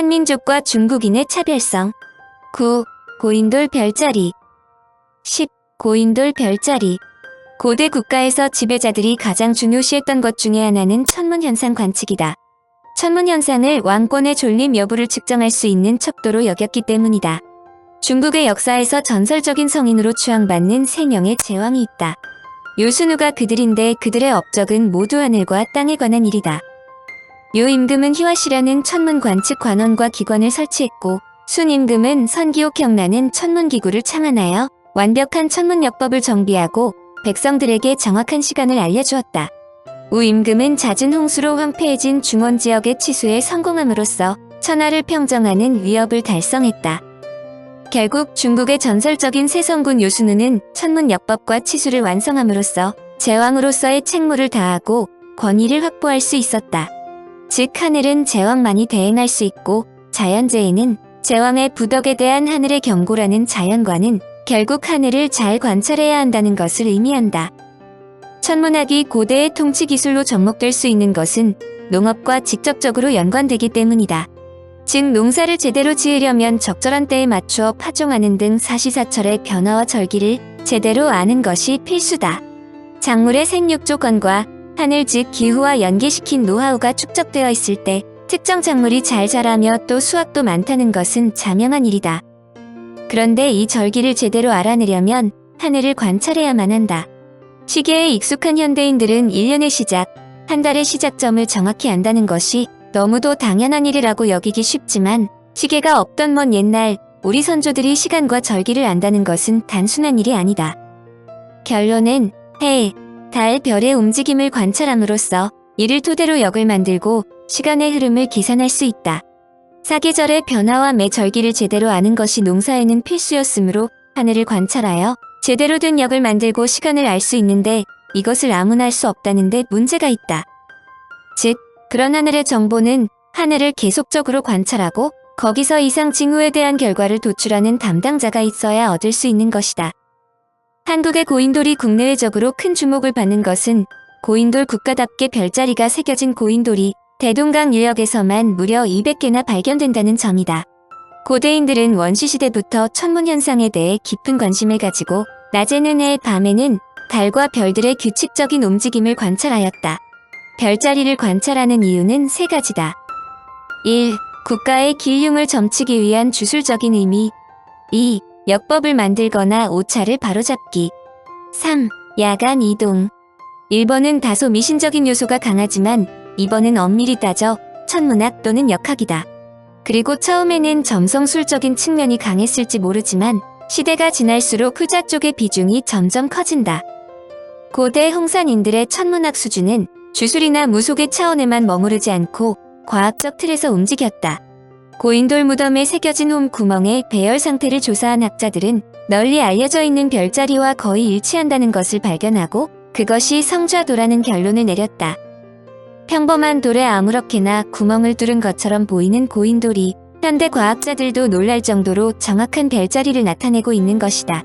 한민족과 중국인의 차별성 9. 고인돌 별자리 10. 고인돌 별자리 고대 국가에서 지배자들이 가장 중요시했던 것 중에 하나는 천문현상 관측이다. 천문현상을 왕권의 존립 여부를 측정할 수 있는 척도로 여겼기 때문이다. 중국의 역사에서 전설적인 성인으로 추앙받는 세 명의 제왕이 있다. 요순우가 그들인데 그들의 업적은 모두 하늘과 땅에 관한 일이다. 요 임금은 희화시라는 천문 관측 관원과 기관을 설치했고 순 임금은 선기옥형라는 천문 기구를 창안하여 완벽한 천문역법을 정비하고 백성들에게 정확한 시간을 알려주었다. 우 임금은 잦은 홍수로 황폐해진 중원 지역의 치수에 성공함으로써 천하를 평정하는 위협을 달성했다. 결국 중국의 전설적인 세성군 요순우는 천문역법과 치수를 완성함으로써 제왕으로서의 책무를 다하고 권위를 확보할 수 있었다. 즉 하늘은 제왕만이 대행할 수 있고 자연재해는 제왕의 부덕에 대한 하늘의 경고라는 자연과는 결국 하늘을 잘 관찰해야 한다는 것을 의미한다. 천문학이 고대의 통치 기술로 접목될 수 있는 것은 농업과 직접적으로 연관되기 때문이다. 즉 농사를 제대로 지으려면 적절한 때에 맞추어 파종하는 등 사시사철의 변화와 절기를 제대로 아는 것이 필수다. 작물의 생육 조건과 하늘 즉 기후와 연계시킨 노하우가 축적되어 있을 때 특정 작물이 잘 자라며 또 수확도 많다는 것은 자명한 일이다. 그런데 이 절기를 제대로 알아내려면 하늘을 관찰해야만 한다. 시계에 익숙한 현대인들은 1년의 시작, 한 달의 시작점을 정확히 안다는 것이 너무도 당연한 일이라고 여기기 쉽지만 시계가 없던 먼 옛날 우리 선조들이 시간과 절기를 안다는 것은 단순한 일이 아니다. 결론은 해, 달, 별의 움직임을 관찰함으로써 이를 토대로 역을 만들고 시간의 흐름을 계산할 수 있다. 사계절의 변화와 매 절기를 제대로 아는 것이 농사에는 필수였으므로 하늘을 관찰하여 제대로 된 역을 만들고 시간을 알 수 있는데 이것을 아무나 할 수 없다는 데 문제가 있다. 즉, 그런 하늘의 정보는 하늘을 계속적으로 관찰하고 거기서 이상 징후에 대한 결과를 도출하는 담당자가 있어야 얻을 수 있는 것이다. 한국의 고인돌이 국내외적으로 큰 주목을 받는 것은 고인돌 국가답게 별자리가 새겨진 고인돌이 대동강 인력에서만 무려 200개나 발견된다는 점이다. 고대인들은 원시시대부터 천문현상에 대해 깊은 관심을 가지고 낮에는 해, 밤에는 달과 별들의 규칙적인 움직임을 관찰하였다. 별자리를 관찰하는 이유는 세 가지다. 1. 국가의 기흉을 점치기 위한 주술적인 의미 2. 역법을 만들거나 오차를 바로잡기 3. 야간 이동 1번은 다소 미신적인 요소가 강하지만 2번은 엄밀히 따져 천문학 또는 역학이다. 그리고 처음에는 점성술적인 측면이 강했을지 모르지만 시대가 지날수록 후자 쪽의 비중이 점점 커진다. 고대 홍산인들의 천문학 수준은 주술이나 무속의 차원에만 머무르지 않고 과학적 틀에서 움직였다. 고인돌 무덤에 새겨진 홈 구멍의 배열 상태를 조사한 학자들은 널리 알려져 있는 별자리와 거의 일치한다는 것을 발견하고 그것이 성좌도라는 결론을 내렸다. 평범한 돌에 아무렇게나 구멍을 뚫은 것처럼 보이는 고인돌이 현대 과학자들도 놀랄 정도로 정확한 별자리를 나타내고 있는 것이다.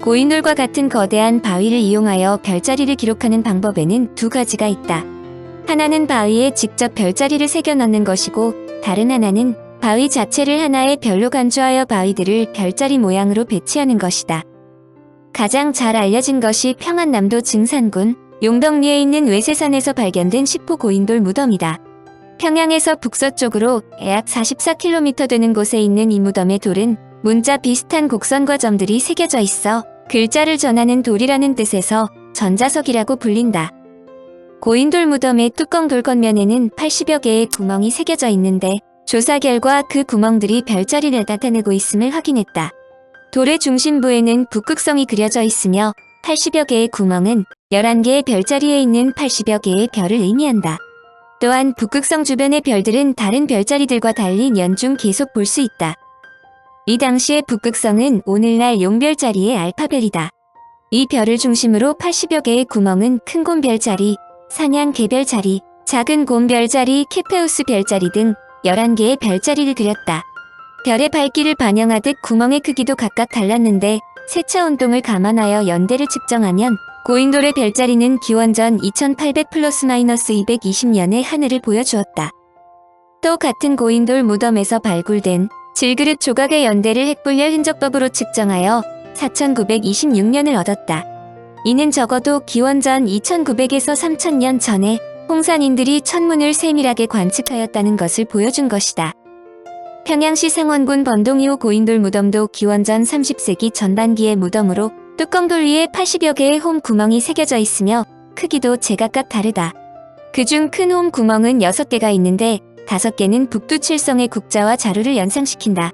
고인돌과 같은 거대한 바위를 이용하여 별자리를 기록하는 방법에는 두 가지가 있다. 하나는 바위에 직접 별자리를 새겨 넣는 것이고 다른 하나는 바위 자체를 하나의 별로 간주하여 바위들을 별자리 모양으로 배치하는 것이다. 가장 잘 알려진 것이 평안남도 증산군 용덕리에 있는 외세산에서 발견된 10호 고인돌 무덤이다. 평양에서 북서쪽으로 약 44km 되는 곳에 있는 이 무덤의 돌은 문자 비슷한 곡선과 점들이 새겨져 있어 글자를 전하는 돌이라는 뜻에서 전자석이라고 불린다. 고인돌 무덤의 뚜껑 돌 겉면에는 80여 개의 구멍이 새겨져 있는데 조사 결과 그 구멍들이 별자리를 나타내고 있음을 확인했다. 돌의 중심부에는 북극성이 그려져 있으며 80여 개의 구멍은 11개의 별자리에 있는 80여 개의 별을 의미한다. 또한 북극성 주변의 별들은 다른 별자리들과 달리 연중 계속 볼 수 있다. 이 당시의 북극성은 오늘날 용별자리의 알파벨이다. 이 별을 중심으로 80여 개의 구멍은 큰 곰별자리, 사냥 개별 자리, 작은 곰 별자리, 케페우스 별자리 등 11개의 별자리를 그렸다. 별의 밝기를 반영하듯 구멍의 크기도 각각 달랐는데 세차 운동을 감안하여 연대를 측정하면 고인돌의 별자리는 기원전 2800 플러스 마이너스 220년의 하늘을 보여주었다. 또 같은 고인돌 무덤에서 발굴된 질그릇 조각의 연대를 핵분열 흔적법으로 측정하여 4926년을 얻었다. 이는 적어도 기원전 2900에서 3000년 전에 홍산인들이 천문을 세밀하게 관측하였다는 것을 보여준 것이다. 평양시 상원군 번동이호 고인돌 무덤도 기원전 30세기 전반기의 무덤으로 뚜껑돌 위에 80여 개의 홈 구멍이 새겨져 있으며 크기도 제각각 다르다. 그중 큰 홈 구멍은 6개가 있는데 5개는 북두칠성의 국자와 자루를 연상시킨다.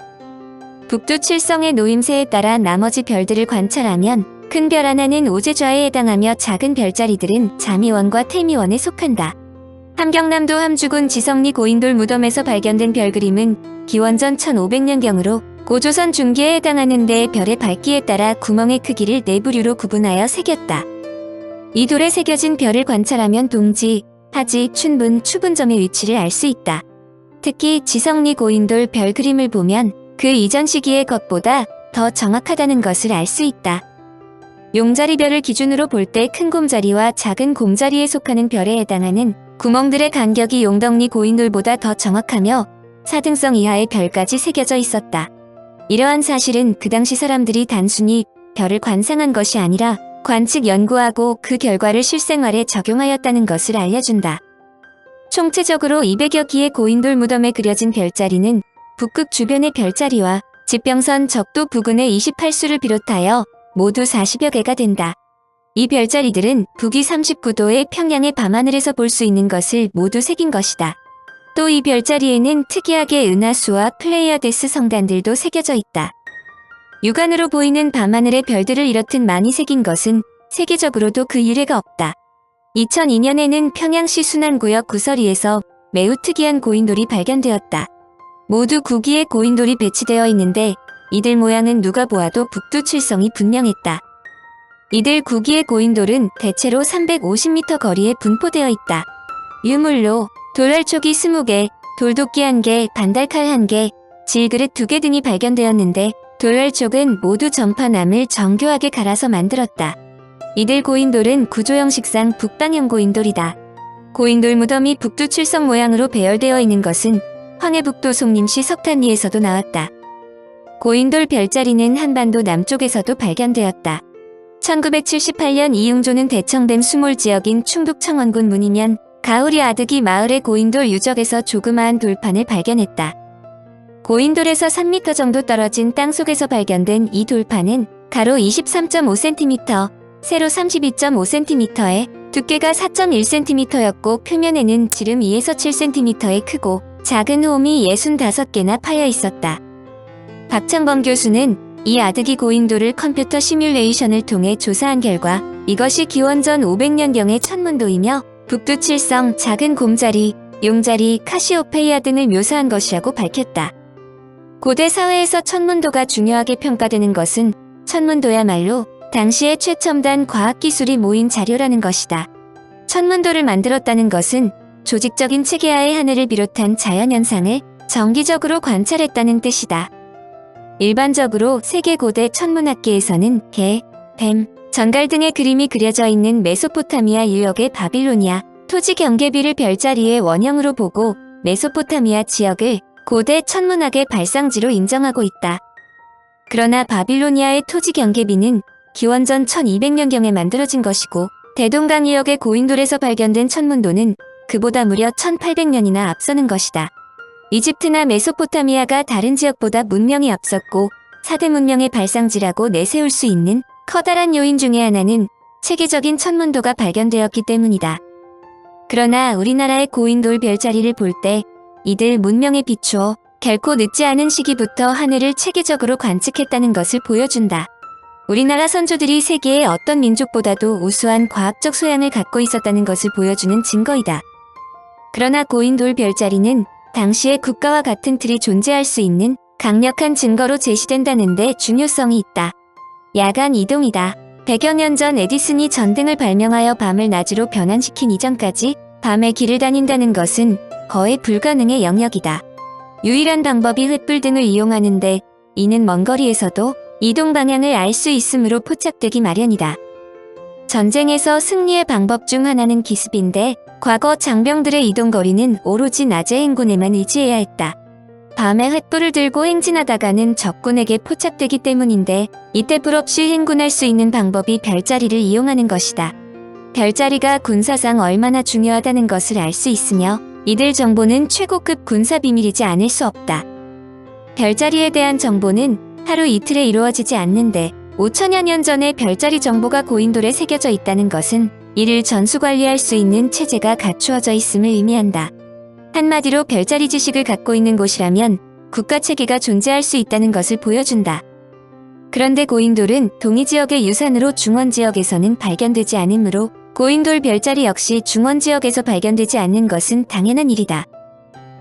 북두칠성의 노임새에 따라 나머지 별들을 관찰하면 큰 별 하나는 오제좌에 해당하며 작은 별자리들은 자미원과 태미원에 속한다. 함경남도 함주군 지성리 고인돌 무덤에서 발견된 별 그림은 기원전 1500년경으로 고조선 중기에 해당하는데 별의 밝기에 따라 구멍의 크기를 네 부류로 구분하여 새겼다. 이 돌에 새겨진 별을 관찰하면 동지, 하지, 춘분, 추분점의 위치를 알 수 있다. 특히 지성리 고인돌 별 그림을 보면 그 이전 시기의 것보다 더 정확하다는 것을 알 수 있다. 용자리별을 기준으로 볼 때 큰 곰자리와 작은 곰자리에 속하는 별에 해당하는 구멍들의 간격이 용덕리 고인돌보다 더 정확하며 사등성 이하의 별까지 새겨져 있었다. 이러한 사실은 그 당시 사람들이 단순히 별을 관상한 것이 아니라 관측 연구하고 그 결과를 실생활에 적용하였다는 것을 알려준다. 총체적으로 200여 기의 고인돌 무덤에 그려진 별자리는 북극 주변의 별자리와 지평선 적도 부근의 28수를 비롯하여 모두 40여 개가 된다. 이 별자리들은 북위 39도의 평양의 밤하늘에서 볼 수 있는 것을 모두 새긴 것이다. 또 이 별자리에는 특이하게 은하수와 플레이어데스 성단들도 새겨져 있다. 육안으로 보이는 밤하늘의 별들을 이렇듯 많이 새긴 것은 세계적으로도 그 유례가 없다. 2002년에는 평양시 순안구역 구서리에서 매우 특이한 고인돌이 발견되었다. 모두 9기의 고인돌이 배치되어 있는데 이들 모양은 누가 보아도 북두칠성이 분명했다. 이들 9기의 고인돌은 대체로 350m 거리에 분포되어 있다. 유물로 돌알촉이 20개, 돌도끼 1개, 반달칼 1개, 질그릇 2개 등이 발견되었는데 돌알촉은 모두 전파남을 정교하게 갈아서 만들었다. 이들 고인돌은 구조 형식상 북방형 고인돌이다. 고인돌 무덤이 북두칠성 모양으로 배열되어 있는 것은 황해북도 송림시 석탄리에서도 나왔다. 고인돌 별자리는 한반도 남쪽에서도 발견되었다. 1978년 이용조는 대청댐 수몰 지역인 충북 청원군 문이면 가을이 아득이 마을의 고인돌 유적에서 조그마한 돌판을 발견했다. 고인돌에서 3m 정도 떨어진 땅속에서 발견된 이 돌판은 가로 23.5cm, 세로 32.5cm에 두께가 4.1cm였고 표면에는 지름 2에서 7cm의 크고 작은 홈이 65개나 파여 있었다. 박창범 교수는 이 아득이 고인돌을 컴퓨터 시뮬레이션을 통해 조사한 결과 이것이 기원전 500년경의 천문도이며 북두칠성, 작은 곰자리, 용자리, 카시오페이아 등을 묘사한 것이라고 밝혔다. 고대 사회에서 천문도가 중요하게 평가되는 것은 천문도야말로 당시의 최첨단 과학기술이 모인 자료라는 것이다. 천문도를 만들었다는 것은 조직적인 체계하의 하늘을 비롯한 자연현상을 정기적으로 관찰했다는 뜻이다. 일반적으로 세계 고대 천문학계에서는 개, 뱀, 전갈 등의 그림이 그려져 있는 메소포타미아 유역의 바빌로니아, 토지 경계비를 별자리의 원형으로 보고 메소포타미아 지역을 고대 천문학의 발상지로 인정하고 있다. 그러나 바빌로니아의 토지 경계비는 기원전 1200년경에 만들어진 것이고 대동강 유역의 고인돌에서 발견된 천문도는 그보다 무려 1800년이나 앞서는 것이다. 이집트나 메소포타미아가 다른 지역보다 문명이 앞섰고 사대 문명의 발상지라고 내세울 수 있는 커다란 요인 중의 하나는 체계적인 천문도가 발견되었기 때문이다. 그러나 우리나라의 고인돌 별자리를 볼 때 이들 문명에 비추어 결코 늦지 않은 시기부터 하늘을 체계적으로 관측했다는 것을 보여준다. 우리나라 선조들이 세계의 어떤 민족보다도 우수한 과학적 소양을 갖고 있었다는 것을 보여주는 증거이다. 그러나 고인돌 별자리는 당시의 국가와 같은 틀이 존재할 수 있는 강력한 증거로 제시된다는 데 중요성이 있다. 야간 이동이다. 100여 년 전 에디슨이 전등을 발명하여 밤을 낮으로 변환시킨 이전까지 밤에 길을 다닌다는 것은 거의 불가능의 영역이다. 유일한 방법이 횃불 등을 이용하는데 이는 먼 거리에서도 이동 방향을 알 수 있으므로 포착되기 마련이다. 전쟁에서 승리의 방법 중 하나는 기습인데 과거 장병들의 이동 거리는 오로지 낮의 행군에만 의지해야 했다. 밤에 횃불을 들고 행진하다가는 적군에게 포착되기 때문인데 이때 불 없이 행군할 수 있는 방법이 별자리를 이용하는 것이다. 별자리가 군사상 얼마나 중요하다는 것을 알 수 있으며 이들 정보는 최고급 군사 비밀이지 않을 수 없다. 별자리에 대한 정보는 하루 이틀에 이루어지지 않는데 5천여 년 전에 별자리 정보가 고인돌에 새겨져 있다는 것은 이를 전수 관리할 수 있는 체제가 갖추어져 있음을 의미한다. 한마디로 별자리 지식을 갖고 있는 곳이라면 국가 체계가 존재할 수 있다는 것을 보여준다. 그런데 고인돌은 동이 지역의 유산으로 중원 지역에서는 발견되지 않으므로 고인돌 별자리 역시 중원 지역에서 발견되지 않는 것은 당연한 일이다.